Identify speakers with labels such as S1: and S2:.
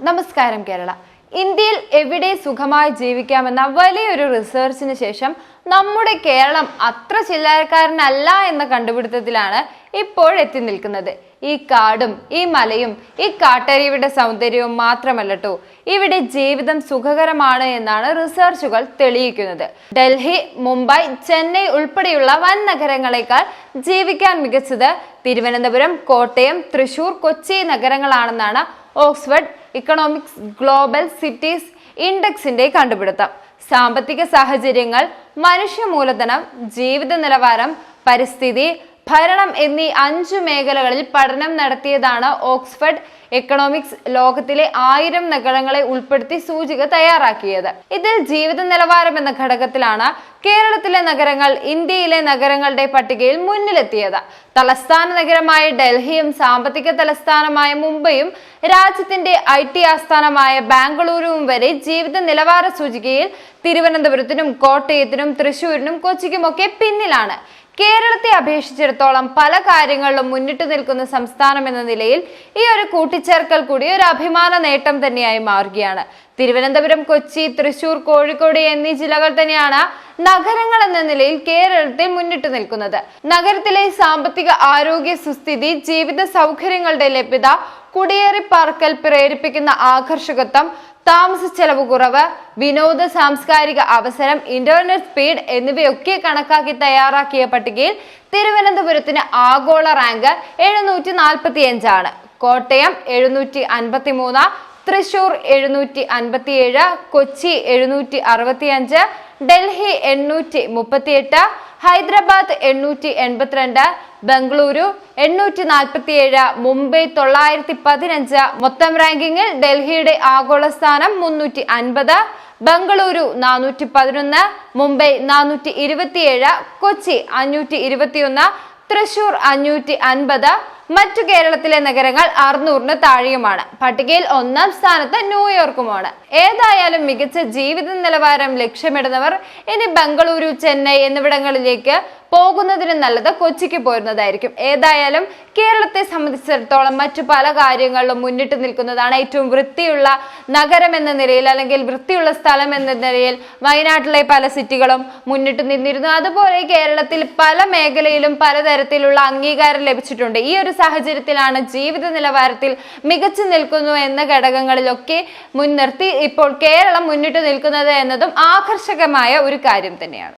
S1: നമസ്കാരം കേരള. ഇന്ത്യയിൽ എവിടെ സുഖമായി ജീവിക്കാമെന്ന വലിയൊരു റിസർച്ചിന് ശേഷം നമ്മുടെ കേരളം അത്ര ചില്ലറക്കാരനല്ല എന്ന കണ്ടുപിടുത്തത്തിലാണ് ഇപ്പോൾ എത്തി നിൽക്കുന്നത്. ഈ കാടും ഈ മലയും ഈ കാട്ടരുവിയുടെ സൗന്ദര്യവും മാത്രമല്ലട്ടോ ഇവിടെ ജീവിതം സുഖകരമാണ് എന്നാണ് റിസർച്ചുകൾ തെളിയിക്കുന്നത്. ഡൽഹി മുംബൈ ചെന്നൈ ഉൾപ്പെടെയുള്ള വൻ നഗരങ്ങളെക്കാൾ ജീവിക്കാൻ മികച്ചത് തിരുവനന്തപുരം കോട്ടയം തൃശൂർ കൊച്ചി നഗരങ്ങളാണെന്നാണ് ഓക്സ്ഫർഡ് ഇക്കണോമിക്സ് ഗ്ലോബൽ സിറ്റീസ് ഇൻഡെക്സിന്റെ കണ്ടുപിടുത്തം. സാമ്പത്തിക സാഹചര്യങ്ങൾ മനുഷ്യ മൂലധനം ജീവിത നിലവാരം പരിസ്ഥിതി ഭരണം എന്നീ അഞ്ചു മേഖലകളിൽ പഠനം നടത്തിയതാണ് ഓക്സ്ഫർഡ് എക്കണോമിക്സ് ലോകത്തിലെ ആയിരം നഗരങ്ങളെ ഉൾപ്പെടുത്തി സൂചിക തയ്യാറാക്കിയത്. ഇതിൽ ജീവിത നിലവാരം എന്ന ഘടകത്തിലാണ് കേരളത്തിലെ നഗരങ്ങൾ ഇന്ത്യയിലെ നഗരങ്ങളുടെ പട്ടികയിൽ മുന്നിലെത്തിയത്. തലസ്ഥാന നഗരമായ ഡൽഹിയും സാമ്പത്തിക തലസ്ഥാനമായ മുംബൈയും രാജ്യത്തിന്റെ ഐ ടി ആസ്ഥാനമായ ബാംഗ്ലൂരുവും വരെ ജീവിത നിലവാര സൂചികയിൽ തിരുവനന്തപുരത്തിനും കോട്ടയത്തിനും തൃശൂരിനും കൊച്ചിക്കുമൊക്കെ പിന്നിലാണ്. കേരളത്തെ അപേക്ഷിച്ചിടത്തോളം പല കാര്യങ്ങളിലും മുന്നിട്ട് നിൽക്കുന്ന സംസ്ഥാനം എന്ന നിലയിൽ ഈ ഒരു കൂട്ടിച്ചേർക്കൽ കൂടി ഒരു അഭിമാന നേട്ടം തന്നെയായി മാറുകയാണ്. തിരുവനന്തപുരം കൊച്ചി തൃശൂർ കോഴിക്കോട് എന്നീ ജില്ലകൾ തന്നെയാണ് നഗരങ്ങൾ എന്ന നിലയിൽ കേരളത്തെ മുന്നിട്ട് നിൽക്കുന്നത്. നഗരത്തിലെ സാമ്പത്തിക ആരോഗ്യ സുസ്ഥിതി ജീവിത സൗകര്യങ്ങളുടെ ലഭ്യത കുടിയേറി പാർക്കൽ പ്രേരിപ്പിക്കുന്ന ആകർഷകത്വം താമസ ചെലവ് കുറവ് വിനോദ സാംസ്കാരിക അവസരം ഇന്റർനെറ്റ് സ്പീഡ് എന്നിവയൊക്കെ കണക്കാക്കി തയ്യാറാക്കിയ പട്ടികയിൽ തിരുവനന്തപുരത്തിന് ആഗോള റാങ്ക് എഴുന്നൂറ്റി നാൽപ്പത്തി അഞ്ചാണ് കോട്ടയം എഴുന്നൂറ്റി അൻപത്തി മൂന്ന് തൃശൂർ എഴുന്നൂറ്റി അൻപത്തിയേഴ് കൊച്ചി എഴുന്നൂറ്റി അറുപത്തി അഞ്ച് ഡൽഹി എണ്ണൂറ്റി മുപ്പത്തിയെട്ട് ഹൈദരാബാദ് എണ്ണൂറ്റി എൺപത്തിരണ്ട് ബംഗളൂരു എണ്ണൂറ്റി നാൽപ്പത്തിയേഴ് മുംബൈ തൊള്ളായിരത്തി പതിനഞ്ച് മൊത്തം റാങ്കിങ്ങിൽ ഡൽഹിയുടെ ആഗോള സ്ഥാനം മുന്നൂറ്റി അൻപത് ബംഗളൂരു നാനൂറ്റി പതിനൊന്ന് മുംബൈ നാനൂറ്റി ഇരുപത്തിയേഴ് കൊച്ചി അഞ്ഞൂറ്റി ഇരുപത്തിയൊന്ന് തൃശൂർ അഞ്ഞൂറ്റി അൻപത് മറ്റു കേരളത്തിലെ നഗരങ്ങൾ അറുന്നൂറിന് താഴെയുമാണ്. പട്ടികയിൽ ഒന്നാം സ്ഥാനത്ത് ന്യൂയോർക്കുമാണ്. ഏതായാലും മികച്ച ജീവിത നിലവാരം ലക്ഷ്യമിടുന്നവർ ഇനി ബംഗളൂരു ചെന്നൈ എന്നിവിടങ്ങളിലേക്ക് പോകുന്നതിന് നല്ലത് കൊച്ചിക്ക് പോരുന്നതായിരിക്കും. ഏതായാലും കേരളത്തെ സംബന്ധിച്ചിടത്തോളം മറ്റു പല കാര്യങ്ങളിലും മുന്നിട്ട് നിൽക്കുന്നതാണ് ഏറ്റവും വൃത്തിയുള്ള നഗരം എന്ന നിലയിൽ അല്ലെങ്കിൽ വൃത്തിയുള്ള സ്ഥലം എന്ന നിലയിൽ വയനാട്ടിലെ പല സിറ്റികളും മുന്നിട്ട് നിന്നിരുന്നു. അതുപോലെ കേരളത്തിൽ പല മേഖലയിലും പലതരത്തിലുള്ള അംഗീകാരം ലഭിച്ചിട്ടുണ്ട്. ഈ ഒരു സാഹചര്യത്തിലാണ് ജീവിത നിലവാരത്തിൽ മികച്ചു നിൽക്കുന്നു എന്ന ഘടകങ്ങളിലൊക്കെ മുൻനിർത്തി ഇപ്പോൾ കേരളം മുന്നിട്ട് നിൽക്കുന്നത് എന്നതും ആകർഷകമായ ഒരു കാര്യം തന്നെയാണ്.